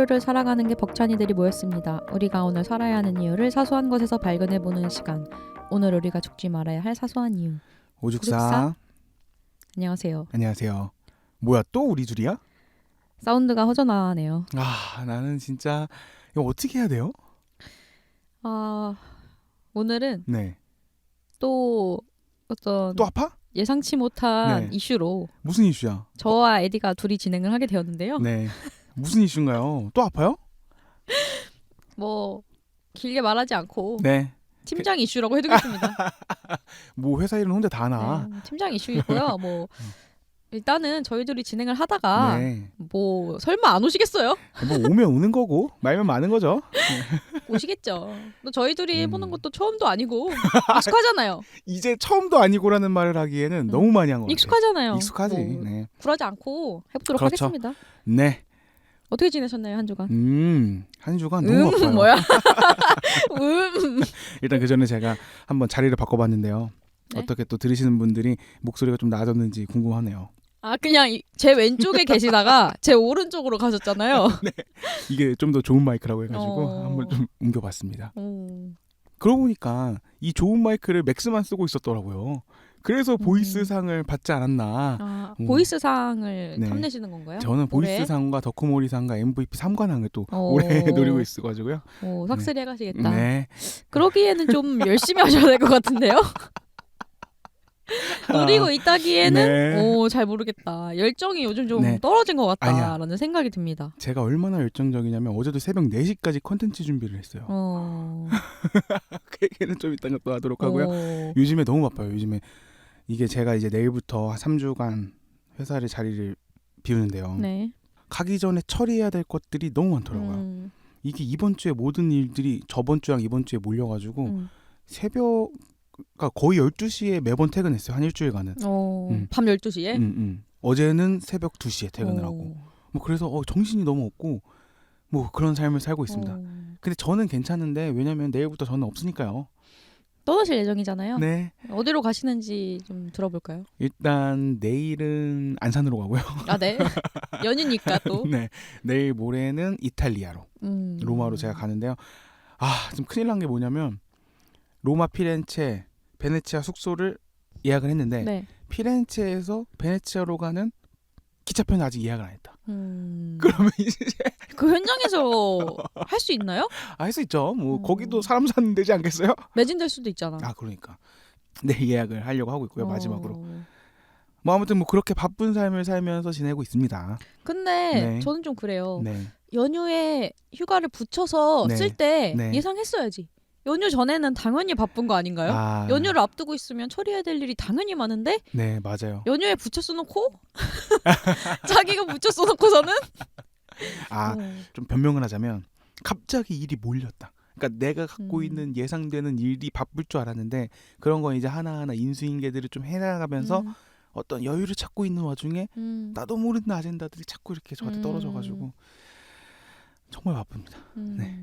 하루하루를 살아가는 게 벅찬이들이 모였습니다. 우리가 오늘 살아야 하는 이유를 사소한 것에서 발견해 보는 시간. 오늘 우리가 죽지 말아야 할 사소한 이유. 오죽사. 오죽사? 안녕하세요. 안녕하세요. 뭐야 또 우리 둘이야? 사운드가 허전하네요. 아 나는 진짜 이거 어떻게 해야 돼요? 아 오늘은 네. 또 어떤 또 아파? 예상치 못한 네. 이슈로 무슨 이슈야? 저와 에디가 둘이 진행을 하게 되었는데요. 네. 무슨 이슈인가요? 또 아파요? 뭐 길게 말하지 않고 네. 팀장 이슈라고 해두겠습니다. 뭐 회사 일은 혼자 다 하나. 네, 팀장 이슈이고요. 뭐 일단은 저희들이 진행을 하다가 네. 뭐 설마 안 오시겠어요? 뭐 오면 오는 거고 말면 많은 거죠. 오시겠죠. 또 저희 둘이 음. 해보는 것도 처음도 아니고 익숙하잖아요. 이제 처음도 아니고라는 말을 하기에는 너무 많이 한 거 같아요. 익숙하잖아요. 익숙하지. 뭐 네. 굴하지 않고 해보도록 그렇죠. 하겠습니다. 네. 어떻게 지내셨나요 한 주간? 음. 한 주간 너무. 음 뭐야? 음. 일단 그 전에 제가 한번 자리를 바꿔봤는데요. 네? 어떻게 또 들으시는 분들이 목소리가 좀 나아졌는지 궁금하네요. 아 그냥 이- 제 왼쪽에 계시다가 제 오른쪽으로 가셨잖아요. 이게 좀 더 좋은 마이크라고 해가지고 어. 한번 좀 옮겨봤습니다. 오. 그러고 보니까 이 좋은 마이크를 맥스만 쓰고 있었더라고요. 그래서 음. 보이스상을 받지 않았나. 아 음. 보이스상을 네. 탐내시는 건가요? 저는? 보이스상과 덕후몰이상과 MVP 3관왕을 또 오. 올해 노리고 있어가지고요. 오, 삭스리 해가시겠다. 네. 그러기에는 좀 열심히 하셔야 될 것 같은데요. 노리고 아, 있다기에는 네. 오잘 모르겠다. 열정이 요즘 좀 네. 떨어진 것 아니야. 같다라는 생각이 듭니다. 제가 얼마나 열정적이냐면 어제도 새벽 4시까지 컨텐츠 준비를 했어요. 어. 그 얘기는 좀 이따가 또 하도록 하고요. 오. 요즘에 너무 바빠요. 요즘에 이게 제가 이제 내일부터 3주간 회사를 자리를 비우는데요. 네. 가기 전에 처리해야 될 것들이 너무 많더라고요. 음, 이게 이번 주에 모든 일들이 저번 주랑 이번 주에 몰려가지고 음. 새벽 그러니까 거의 12시에 매번 퇴근했어요. 한 일주일간은. 어, 음. 밤 12시에? 음, 음. 어제는 새벽 2시에 퇴근을 하고. 뭐 그래서 어, 정신이 너무 없고 뭐 그런 삶을 살고 있습니다. 근데 저는 괜찮은데 왜냐면 내일부터 저는 없으니까요. 떠나실 예정이잖아요. 네. 어디로 가시는지 좀 들어볼까요? 일단 내일은 안산으로 가고요. 아, 네. 연휴니까 또. 네. 내일 모레는 이탈리아로. 음. 로마로 제가 가는데요. 아, 좀 큰일 난 게 뭐냐면 로마 피렌체 베네치아 숙소를 예약을 했는데 네. 피렌체에서 베네치아로 가는 기차표는 아직 예약을 안 했다. 음. 그러면 이제 그 현장에서 할 수 있나요? 아, 할 수 있죠. 뭐 어. 거기도 사람 사는 데지 않겠어요? 매진될 수도 있잖아. 아, 그러니까. 네, 예약을 하려고 하고 있고요. 마지막으로. 어. 뭐 아무튼 뭐 그렇게 바쁜 삶을 살면서 지내고 있습니다. 근데 네. 저는 좀 그래요. 네. 연휴에 휴가를 붙여서 네. 쓸때 네. 예상했어야지. 연휴 전에는 당연히 바쁜 거 아닌가요? 아, 연휴를 앞두고 있으면 처리해야 될 일이 당연히 많은데 네, 맞아요. 연휴에 붙여 써놓고 자기가 붙여 써놓고서는 아, 어. 좀 변명을 하자면 갑자기 일이 몰렸다. 그러니까 내가 갖고 음. 있는 예상되는 일이 바쁠 줄 알았는데 그런 거 이제 하나하나 인수인계들을 좀 해나가면서 음, 어떤 여유를 찾고 있는 와중에 음, 나도 모르는 아젠다들이 자꾸 이렇게 저한테 음. 떨어져가지고 정말 바쁩니다. 음. 네.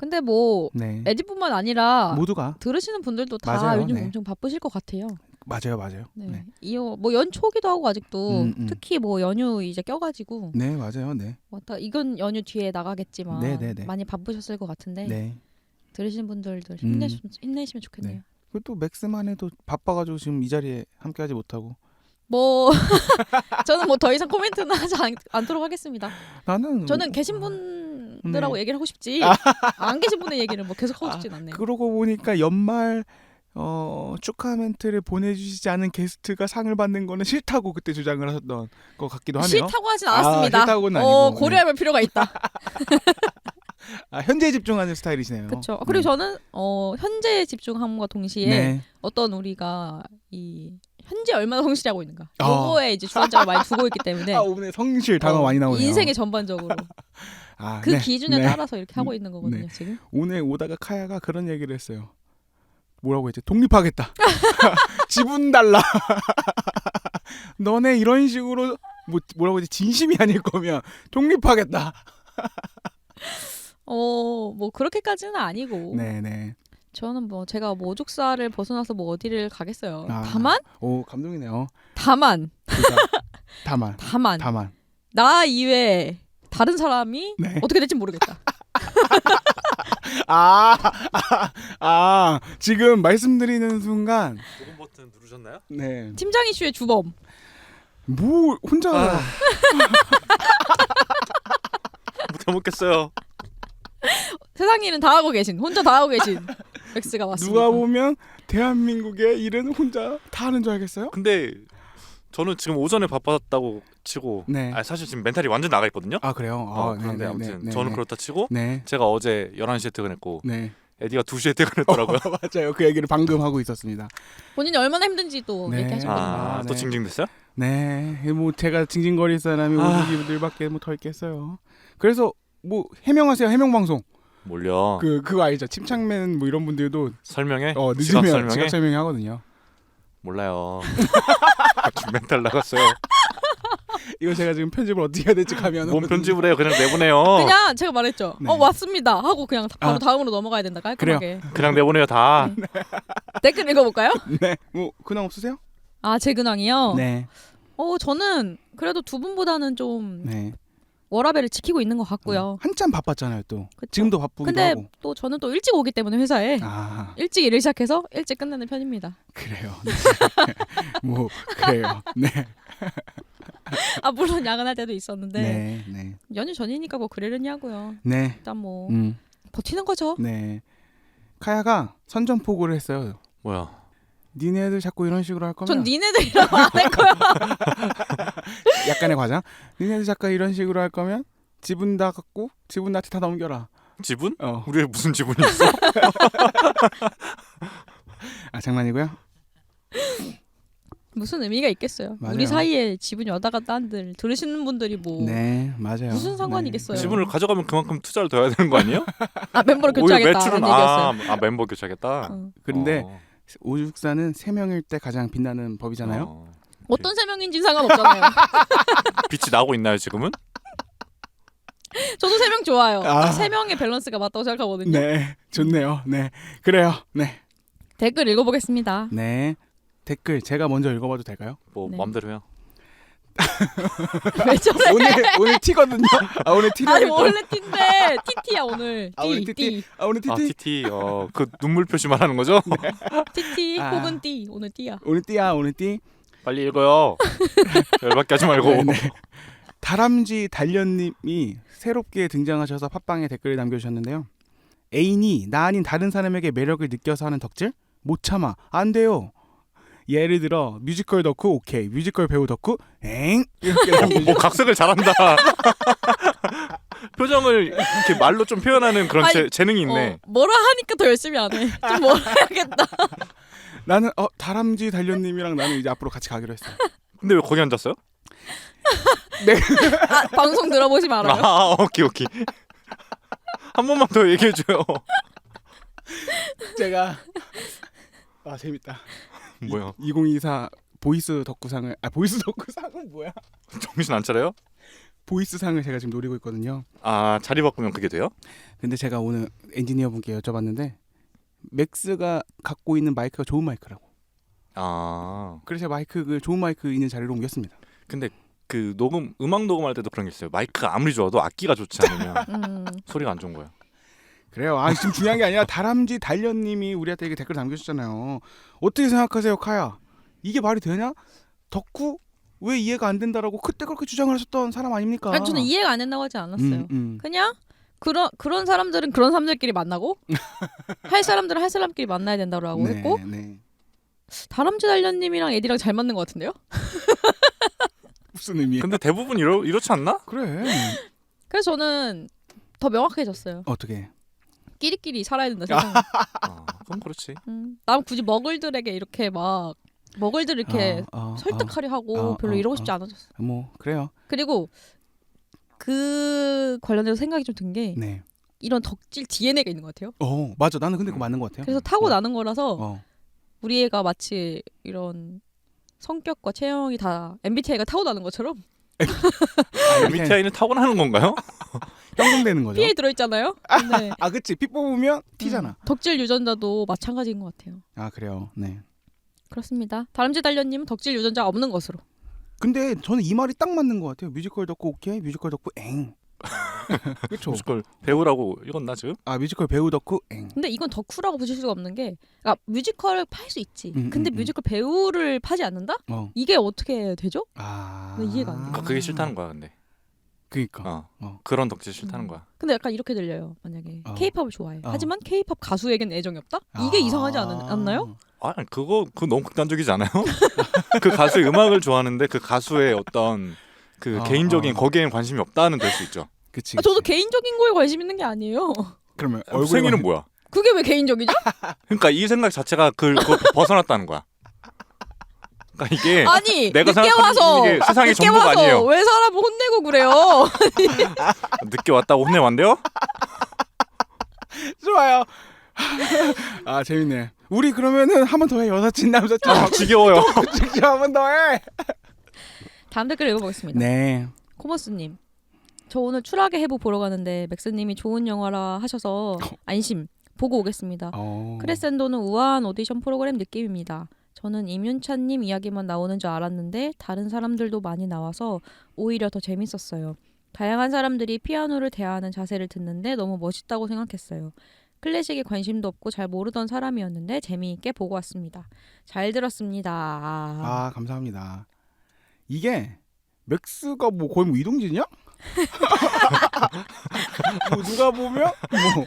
근데 뭐 네, 에디뿐만 아니라 모두가 들으시는 분들도 다 맞아요, 요즘 네. 엄청 바쁘실 것 같아요. 맞아요, 맞아요. 네. 네, 이어 뭐 연초기도 하고 아직도 음, 음. 특히 뭐 연휴 이제 껴가지고 네, 맞아요, 네, 왔다 이건 연휴 뒤에 나가겠지만 네, 네, 네. 많이 바쁘셨을 것 같은데 네. 들으시는 분들도 음. 힘내시, 힘내시면 좋겠네요. 네. 그리고 또 맥스만 해도 바빠가지고 지금 이 자리에 함께하지 못하고 뭐 저는 뭐 더 이상 코멘트는 하지 않, 않도록 하겠습니다. 나는 저는 계신 분들하고 네. 얘기를 하고 싶지 안 계신 분의 얘기를 뭐 계속 하고 싶진 않네요. 그러고 보니까 연말 어, 축하 멘트를 보내주시지 않은 게스트가 상을 받는 거는 싫다고 그때 주장을 하셨던 것 같기도 하네요. 싫다고 하진 아, 않았습니다. 싫다고는 어, 아니고, 네. 고려해볼 필요가 있다. 아, 현재에 집중하는 스타일이시네요. 그렇죠. 그리고 저는 어, 현재에 집중함과 동시에 네. 어떤 우리가 이 현재 얼마나 성실하고 있는가. 아. 요거에 이제 주안점을 많이 두고 있기 때문에 아, 오늘 성실 단어 어, 많이 나오네요. 인생의 전반적으로 아, 그 네. 기준에 네. 따라서 이렇게 하고 음, 있는 거거든요. 네. 지금. 오늘 오다가 카야가 그런 얘기를 했어요. 뭐라고 했지? 독립하겠다. 지분 달라. 너네 이런 식으로 뭐 뭐라고 했지? 진심이 아닐 거면 독립하겠다. 어, 뭐 그렇게까지는 아니고 네, 네. 저는 뭐 제가 뭐 오죽사를 벗어나서 뭐 어디를 가겠어요. 아. 다만 오, 감동이네요. 다만 그러니까 다만 다만 다만 나 이외에 다른 사람이 네. 어떻게 될지 모르겠다. 아, 아, 아, 지금 말씀드리는 순간, 녹음 버튼 누르셨나요? 네, 팀장 이슈의 주범. 뭐 혼자 아. 못 해먹겠어요. 세상 일은 다 하고 계신 혼자 다 하고 계신 맥스가 왔습니다. 누가 보면 대한민국의 일은 혼자 다 하는 줄 알겠어요? 근데 저는 지금 오전에 바빴다고 치고 네. 아, 사실 지금 멘탈이 완전 나가 있거든요. 아 그래요? 어, 아, 네, 그런데 네, 아무튼 네, 저는 네. 그렇다 치고 네, 제가 어제 11시에 퇴근했고 네, 에디가 2시에 퇴근했더라고요. 맞아요. 그 얘기를 방금 하고 있었습니다. 본인이 얼마나 힘든지도 네. 얘기하셨거든요. 아, 아, 또 네. 징징댔어요? 네, 뭐 제가 징징거릴 사람이 아. 오주기들밖에 뭐더 있겠어요. 그래서 뭐 해명하세요, 해명 방송. 몰려. 그 그거 알죠? 침착맨 뭐 이런 분들도 설명해? 어 늦으면 설명해? 지각 설명이 하거든요. 몰라요. 멘탈 나갔어요. 이거 제가 지금 편집을 어떻게 해야 될지 가면 뭔 편집을 해요? 그냥 내보내요. 그냥 제가 말했죠. 네. 어 왔습니다 하고 그냥 바로 아. 다음으로 넘어가야 된다 깔끔하게. 그냥 내보내요 다. 댓글 읽어볼까요? 네, 뭐 근황 없으세요? 아제 근황이요. 네, 어 저는 그래도 두 분보다는 좀 네. 워라벨을 지키고 있는 것 같고요. 한참 바빴잖아요 또. 그쵸? 지금도 바쁘기도 근데 하고. 또 저는 또 일찍 오기 때문에 회사에 아 일찍 일을 시작해서 일찍 끝내는 편입니다. 그래요. 네. 뭐 그래요. 네, 아 물론 야근할 때도 있었는데 네, 네, 연휴 전이니까 뭐 그러려냐고요. 네. 일단 뭐 음, 버티는 거죠. 네. 카야가 선전포고를 했어요. 뭐야? 니네들 자꾸 이런 식으로 할 거면 전 니네들이라고 안 할 거야. 약간의 과장. 니네들 자꾸 이런 식으로 할 거면 지분 다 갖고 지분 나한테 다 넘겨라. 지분? 어, 우리 무슨 지분이 있어? 아 장난이고요. 무슨 의미가 있겠어요. 맞아요. 우리 사이에 지분이 왔다 갔다 한들 들으시는 분들이 뭐 네, 맞아요. 무슨 상관이겠어요? 네. 지분을 가져가면 그만큼 투자를 더 해야 되는 거 아니에요? 아 멤버를 오히려 교체하겠다는 매출은 얘기였어요. 아, 아 멤버 교체하겠다. 어. 그런데 어. 오죽사는 세 명일 때 가장 빛나는 법이잖아요. 어. 어떤 세 명인지 상관없잖아요. 빛이 나고 있나요 지금은? 저도 세 명 좋아요. 아. 세 명의 밸런스가 맞다고 생각하거든요. 네, 좋네요. 네, 그래요. 네, 댓글 읽어보겠습니다. 네. 댓글 제가 먼저 읽어봐도 될까요? 뭐 네. 맘대로 해요. 왜 저래? 오늘 오늘 티거든요. 아 오늘 티를 아니 원래 티인데 티티야 오늘. 아, 오늘 티, TT. 티, 아 오늘 아 티티 TT 어그 눈물 표시 말하는 거죠? 티티 아. 혹은 띠. 오늘 띠야. 오늘 띠야 오늘 띠. 빨리 읽어요. 열받게 하지 말고. 네, 네. 다람쥐 단련님이 새롭게 등장하셔서 팟빵에 댓글을 남겨주셨는데요. 애인이 나 아닌 다른 사람에게 매력을 느껴서 하는 덕질? 못 참아. 안 돼요. 예를 들어 뮤지컬 덕후 오케이 뮤지컬 배우 덕후 엥 이렇게 뭐 남겨주 각색을 잘한다. 표정을 이렇게 말로 좀 표현하는 그런 아니, 재, 재능이 있네. 어, 뭐라 하니까 더 열심히 안 해. 좀 뭐라 해야겠다. 나는 어 다람쥐 단련님이랑 나는 이제 앞으로 같이 가기로 했어. 근데 왜 거기 앉았어요? 아, 방송 들어보시면 알아요. 아 오케이 오케이. 한 번만 더 얘기해 줘요. 제가 아 재밌다. 뭐야? 2024 보이스 덕후상을 아 보이스 덕후상은 뭐야? 정신 안 차려요? 보이스상을 제가 지금 노리고 있거든요. 아 자리 바꾸면 그게 돼요? 근데 제가 오늘 엔지니어 분께 여쭤봤는데 맥스가 갖고 있는 마이크가 좋은 마이크라고. 아 그래서 제가 마이크 그 좋은 마이크 있는 자리로 옮겼습니다. 근데 그 녹음 음악 녹음할 때도 그런 게 있어요. 마이크가 아무리 좋아도 악기가 좋지 않으면 음, 소리가 안 좋은 거야. 그래요. 아 지금 중요한 게 아니라 다람쥐 단련님이 우리한테 이게 댓글 남겨주셨잖아요. 어떻게 생각하세요, 카야? 이게 말이 되냐? 덕후 왜 이해가 안 된다라고 그때 그렇게 주장을 하셨던 사람 아닙니까? 아니, 저는 이해가 안 된다고 하지 않았어요. 음, 음. 그냥 그런 그런 사람들은 그런 사람들끼리 만나고 할 사람들은 할 사람끼리 만나야 된다고 네, 했고 네. 다람쥐 달련님이랑 에디랑 잘 맞는 것 같은데요? 무슨 의미야? 근데 대부분 이러 이렇지 않나? 그래. 그래서 저는 더 명확해졌어요. 어떻게? 끼리끼리 살아야 된다 세상에. 아, 그럼 그렇지. 음, 난 굳이 머글들에게 이렇게 막 머글들 이렇게 어, 어, 설득하려 하고 어, 별로 어, 이러고 어. 싶지 않아졌어. 어, 뭐 그래요. 그리고 그 관련해서 생각이 좀 든 게 네. 이런 덕질 DNA가 있는 것 같아요. 어 맞아. 나는 근데 그거 맞는 것 같아요. 그래서 타고 어, 나는 거라서 어. 우리 애가 마치 이런 성격과 체형이 다 MBTI가 타고 나는 것처럼 아, MBTI는 타고나는 건가요? 형성되는 거죠. P에 들어있잖아요. 아 그치 피 뽑으면 T잖아. 음, 덕질 유전자도 마찬가지인 것 같아요. 아 그래요. 네. 그렇습니다. 다람쥐 달련님은 덕질 유전자 없는 것으로. 근데 저는 이 말이 딱 맞는 것 같아요. 뮤지컬 덕후 오케이, 뮤지컬 덕후 엥. 그렇죠. 뮤지컬 배우라고 읽었나 지금? 아 뮤지컬 배우 덕후 엥. 근데 이건 덕후라고 보실 수가 없는 게, 그러니까 뮤지컬을 팔 수 있지. 음, 근데 음, 음. 뮤지컬 배우를 파지 않는다? 어. 이게 어떻게 되죠? 아. 나 이해가 안 돼. 그러니까 그게 싫다는 거야 근데. 그니까. 어. 어. 그런 덕질 싫다는 음. 거야. 근데 약간 이렇게 들려요. 만약에 어. 케이팝을 좋아해. 어. 하지만 케이팝 가수에겐 애정이 없다? 이게 이상하지 않, 않나요? 아 그거 그 너무 극단적이지 않아요? 그 가수의 음악을 좋아하는데 그 가수의 어떤 그 어, 개인적인 어. 거기에는 관심이 없다는 될 수 있죠. 그치. 아, 저도. 개인적인 거에 관심 있는 게 아니에요. 그러면 얼굴 생일은 뭐야? 그게 왜 개인적이죠? 그러니까 이 생각 자체가 그, 그 벗어났다는 거야. 그러니까 이게 아니 내가 늦게 생각하는 와서 이게 세상의 늦게 전부가 와서 아니에요. 왜 사람을 혼내고 그래요? 늦게 왔다고 혼내면 안 돼요? 좋아요. 아 재밌네. 우리 그러면은 한 번 더 해. 여사친 남사친. 아, 지겨워요. 직접 한번 더 해. 다음 댓글 읽어보겠습니다. 네. 코머스님, 저 오늘 추락의 해부 보러 가는데 맥스님이 좋은 영화라 하셔서 안심 보고 오겠습니다. 어. 크레센도는 우아한 오디션 프로그램 느낌입니다. 저는 임윤찬님 이야기만 나오는 줄 알았는데 다른 사람들도 많이 나와서 오히려 더 재밌었어요. 다양한 사람들이 피아노를 대하는 자세를 듣는데 너무 멋있다고 생각했어요. 클래식에 관심도 없고 잘 모르던 사람이었는데 재미있게 보고 왔습니다. 잘 들었습니다. 아, 아 감사합니다. 이게 맥스가 뭐 거의 뭐 이동진이야? 뭐 누가 보면 뭐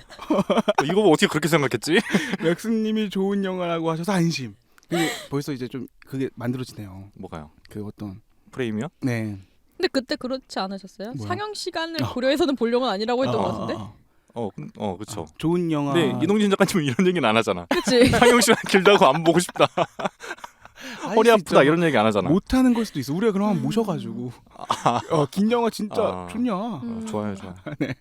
이거 뭐 어떻게 그렇게 생각했지? 맥스님이 좋은 영화라고 하셔서 안심. 근데 벌써 이제 좀 그게 만들어지네요. 뭐가요? 그 어떤 프레임이요? 네. 근데 그때 그렇지 않으셨어요? 뭐야? 상영 시간을 아. 고려해서는 볼 영화는 아니라고 했던 어, 것 어, 같은데. 어, 어, 그- 어, 그렇죠. 어. 좋은 영화. 근데 이동진 작가님은 이런 얘기는 안 하잖아. 그치? 상영 시간 길다고 안 보고 싶다. 할 허리 수 아프다. 이런 얘기 안 하잖아. 못하는 걸 수도 있어. 우리가 그럼 한번 음. 모셔가지고. 어, 긴 영화 진짜 아. 좋냐? 음. 어, 좋아요, 좋아요.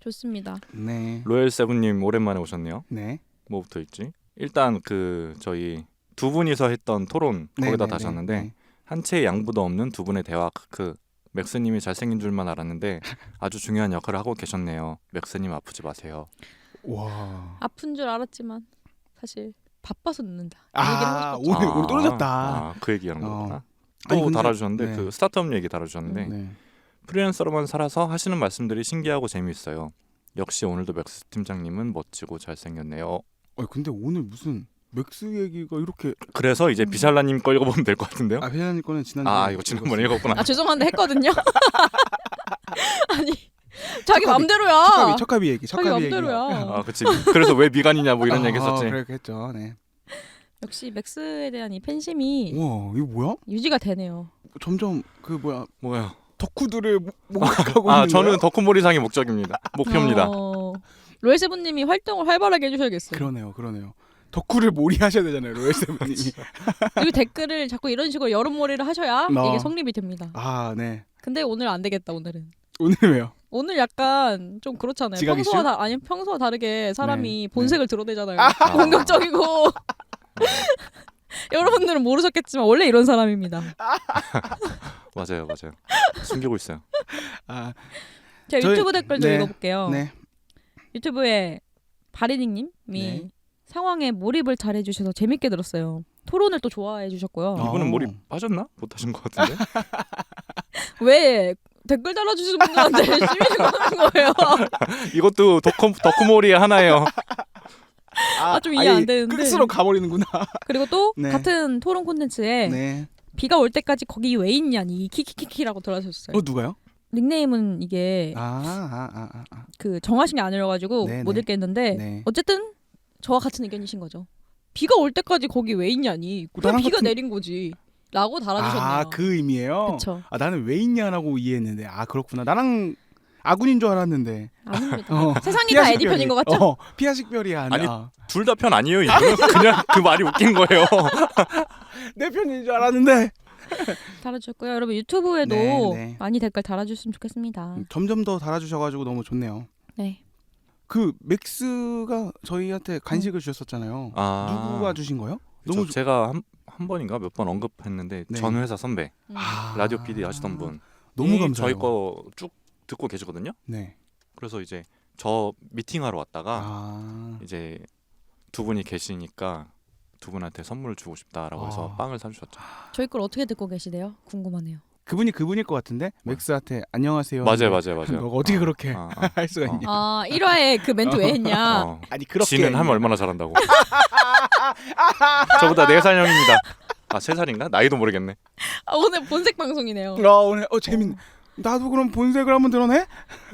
좋습니다. 네. 로열 세븐님 오랜만에 오셨네요. 네. 뭐부터 있지? 일단 그 저희 두 분이서 했던 토론 네, 거기다 네, 다셨는데 네, 네. 한 채의 양보도 없는 두 분의 대화 그 맥스님이 잘생긴 줄만 알았는데 아주 중요한 역할을 하고 계셨네요. 맥스님 아프지 마세요. 와. 아픈 줄 알았지만 사실 바빠서 늦는다. 이 얘기를 아 하고 싶었죠. 오늘 오늘 떨어졌다. 아, 그 얘기하는 어. 거구나. 아니, 또 근데- 달아주셨는데 네. 그 스타트업 얘기 달아주셨는데 네. 프리랜서로만 살아서 하시는 말씀들이 신기하고 재미있어요. 역시 오늘도 맥스 팀장님은 멋지고 잘생겼네요. 어 근데 오늘 무슨 맥스 얘기가 이렇게 그래서 이제 음. 비샬라님 거 읽어보면 될 것 같은데요. 아 회장님 거는 지난 아 이거 지난번에 읽었구나. 아 죄송한데 했거든요. 아니 자기 척합이- 맘대로야. 척가비 척가비 얘기 자기 척가비 얘기. 맘대로야. 아 그치. 그래서 왜 미간이냐 뭐 이런 어, 얘기 했었지. 어, 그랬겠죠. 네. 역시 맥스에 대한 이 팬심이 우와 이거 뭐야? 유지가 되네요. 점점 그 뭐야 뭐야? 덕후들을 목- 목격하고 아 있는 저는 거예요? 덕후몰이상이 목적입니다. 목표입니다. 어, 로엘세븐님이 활동을 활발하게 해주셔야겠어요. 그러네요, 그러네요. 덕후를 몰이하셔야 되잖아요, 로엘세븐님이. 그리고 댓글을 자꾸 이런 식으로 여론몰이를 하셔야 어. 이게 성립이 됩니다. 아 네. 근데 오늘 안 되겠다 오늘은. 오늘 왜요? 오늘 약간 좀 그렇잖아요. 지각 평소와 이슈? 다, 아니 평소와 다르게 사람이 네, 본색을 드러내잖아요. 아. 공격적이고 여러분들은 모르셨겠지만 원래 이런 사람입니다. 맞아요, 맞아요. 숨기고 있어요. 아 제가 저희- 유튜브 댓글 좀 네, 읽어볼게요. 네. 유튜브에 바리닝님이 네. 상황에 몰입을 잘 해 주셔서 재밌게 들었어요. 토론을 또 좋아해 주셨고요. 어. 이분은 몰입 하셨나? 못 하신 것 같은데. 왜 댓글 달아주시는 분들한테 시비를 거는 거예요? 이것도 덕후 덕후몰이의 하나예요. 아, 좀 이해 안 되는데. 끝으로 가버리는구나. 그리고 또 네. 같은 토론 콘텐츠에 네. 비가 올 때까지 거기 왜 있냐니 키키키키라고 들어주셨어요. 어 누가요? 닉네임은 이게 아, 아, 아, 아, 아. 그 정하신 게 아니라 가지고 네, 못 네. 읽겠는데 네. 어쨌든 저와 같은 의견이신 거죠. 비가 올 때까지 거기 왜 있냐니. 그냥 나랑 비가 같은- 내린 거지. 라고 달아주셨네요. 아, 그 의미예요. 그쵸. 아, 나는 왜 있냐라고 이해했는데. 아, 그렇구나. 나랑 아군인 줄 알았는데. 아닙니다. 어. 세상이 다 에디 편인 것 같죠? 어, 피아식별이 아니야. 아니, 둘다 편 아니에요. 그냥 그 말이 웃긴 거예요. 내 편인 줄 알았는데. 달아주셨고요. 여러분 유튜브에도 네, 네. 많이 댓글 달아주셨으면 좋겠습니다. 점점 더 달아주셔가지고 너무 좋네요. 네. 그 맥스가 저희한테 간식을 주셨었잖아요. 아, 누구가 주신 거예요? 그쵸. 너무 좋- 제가 한, 한 번인가 몇 번 언급했는데 네. 전 회사 선배 음. 아, 라디오 PD 하시던 분 너무 이 감사해요. 저희 거 쭉 듣고 계시거든요. 네. 그래서 이제 저 미팅하러 왔다가 아, 이제 두 분이 계시니까 두 분한테 선물을 주고 싶다라고 해서 아. 빵을 사주셨죠. 저희 걸 어떻게 듣고 계시대요? 궁금하네요. 그분이 그분일 것 같은데 맥스한테 안녕하세요. 맞아요, 하는데 맞아요, 맞아요. 너가 어떻게 그렇게 어, 어, 할 수가 어. 있냐? 아 1화에 그 멘트 왜 했냐? 어. 아니 그렇게 지는 하면 얼마나 잘한다고. 저보다 4살 형입니다. 아, 3살인가? 나이도 모르겠네. 아, 오늘 본색 방송이네요. 아 오늘 어 재밌. 나도 그럼 본색을 한번 드러내?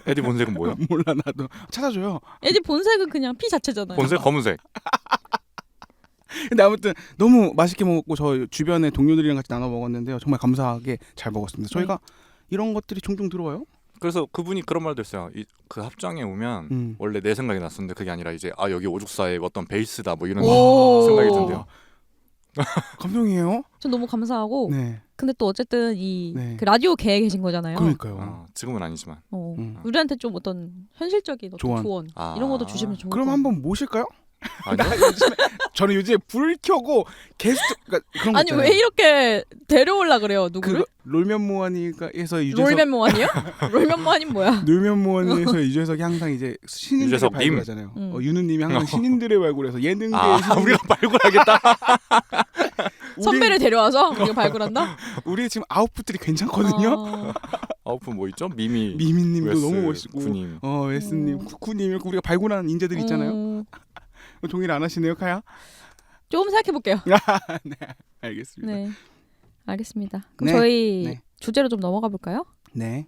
에디 본색은 뭐예요? 몰라 나도 찾아줘요. 애디 본색은 그냥 피 자체잖아요. 본색 검은색. 근데 아무튼 너무 맛있게 먹었고 저 주변에 동료들이랑 같이 나눠 먹었는데요. 정말 감사하게 잘 먹었습니다. 저희가 이런 것들이 종종 들어와요. 그래서 그분이 그런 말도 했어요. 이, 그 합장에 오면 음. 원래 내 생각이 났었는데 그게 아니라 이제 아 여기 오죽사의 어떤 베이스다 뭐 이런 오. 생각이 든대요. 감동이에요. 전 너무 감사하고 네. 근데 또 어쨌든 이 네. 그 라디오 계에 계신 거잖아요. 그러니까요. 어, 지금은 아니지만. 어. 음. 우리한테 좀 어떤 현실적인 어떤 조언. 조언, 아. 이런 것도 주시면 좋을 그럼 것 한번 모실까요? 아니요. 저는 요즘에 불 켜고 게스트 그러니까 그런 거 아니 있잖아요. 왜 이렇게 데려올라 그래요 누구를? 그거 롤면 모하니까에서 유재석 롤맨 모아니요? 롤맨 모아니 뭐야? 롤면 모하니에서 유재석이 항상 이제 신인들을 유재석 님. 발굴하잖아요. 음. 어, 유누님이 항상 신인들을 발굴해서 예능계 아, 신인 우리가 발굴하겠다. 우리, 선배를 데려와서 우리가 발굴한다? 우리 지금 아웃풋들이 괜찮거든요. 어, 아웃풋 뭐 있죠? 미미, 미미님도 웨스, 너무 멋있고 군님. 어 웨스님, 음. 쿠쿠님 이렇게 우리가 발굴하는 인재들 있잖아요. 음, 동의를 안 하시네요, 카야? 조금 생각해 볼게요. 알겠습니다. 네, 알겠습니다. 그럼 네, 저희 네. 주제로 좀 넘어가 볼까요? 네.